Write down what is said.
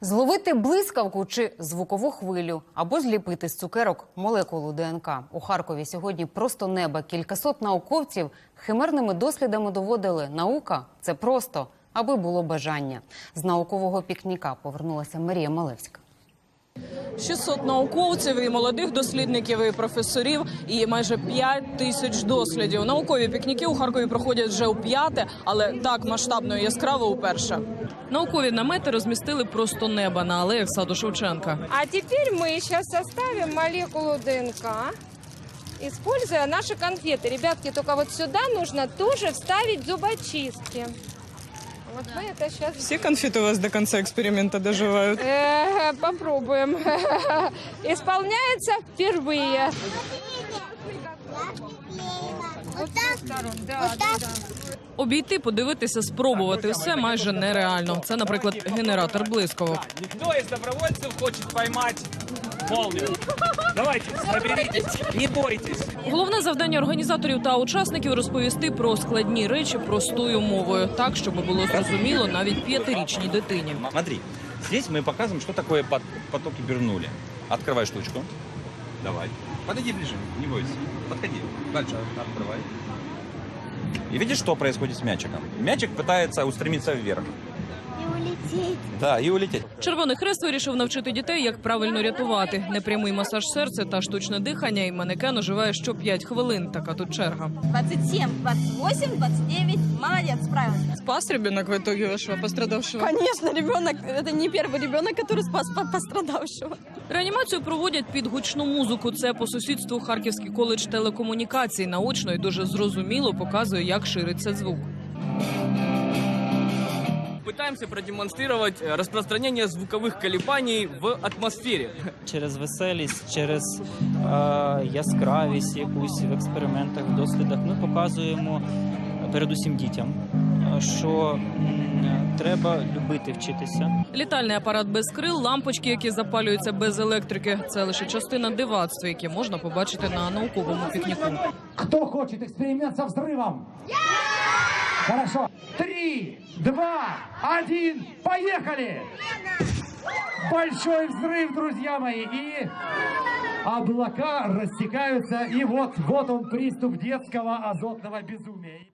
Зловити блискавку чи звукову хвилю або зліпити з цукерок молекулу ДНК. У Харкові сьогодні просто неба. Кількасот науковців химерними дослідами доводили наука це просто, аби було бажання. З наукового пікніка повернулася Марія Малевська. 600 науковців і молодих дослідників і професорів, і майже 5 тисяч дослідів. Наукові пікніки у Харкові проходять вже у п'яте, але так масштабно і яскраво уперше. Наукові намети розмістили просто неба на алеях саду Шевченка. А теперь мы сейчас составим молекулу ДНК, используя наши конфеты. Ребятки, только вот сюда нужно тоже вставить зубочистки. Вот мы это сейчас Всі конфети у вас до кінця експерименту доживають. попробуем. Исполняется впервые. Вот так, вот так. Обійти, подивитися, спробувати все майже нереально. Це, наприклад, генератор блисковок. Кто из добровольцев хочет поймать молнию? Давайте, соберитесь, не бойтесь. Головне завдання організаторів та учасників розповісти про складні речі простою мовою, так щоб було зрозуміло навіть п'ятирічній дитині. Смотри, здесь мы показываем, что такое пот- потоки Бернули. Открывай штучку. Давай. Подойди ближе, не бойся. Подходи. Дальше открывай. И видишь, что происходит с мячиком? Мячик пытается устремиться вверх И улететь. Да, и улететь. Червоний хрест вирішив навчити дітей, як правильно рятувати. Непрямий масаж серця та штучне дихання. І манекен оживає що 5 хвилин. Така тут черга. 27, 28, 29. Молодец, справилась. Спас ребенок в итоге вашого пострадавшого. Конечно, ребенок, это не первый ребенок, который спас по- пострадавшего. Реанімацію проводять під гучну музику. Це по сусідству Харківський коледж телекомунікацій. Наочно і дуже зрозуміло показує, як шириться звук. Пытаемся продемонстрировать э, распространение звуковых колебаний в атмосфере. через веселість, через е, яскравість якусь в експериментах, в дослідах. Ми показуємо е, передусім дітям, е, що м, треба любити вчитися. Літальний апарат без крил, лампочки, які запалюються без електрики. Це лише частина дивацтва, яке можна побачити на науковому пікніку. Кто хочет эксперимент со взрывом? Хорошо. Три, два, один, поехали! Большой взрыв, друзья мои, и облака растекаются, и вот, вот он приступ детского азотного безумия.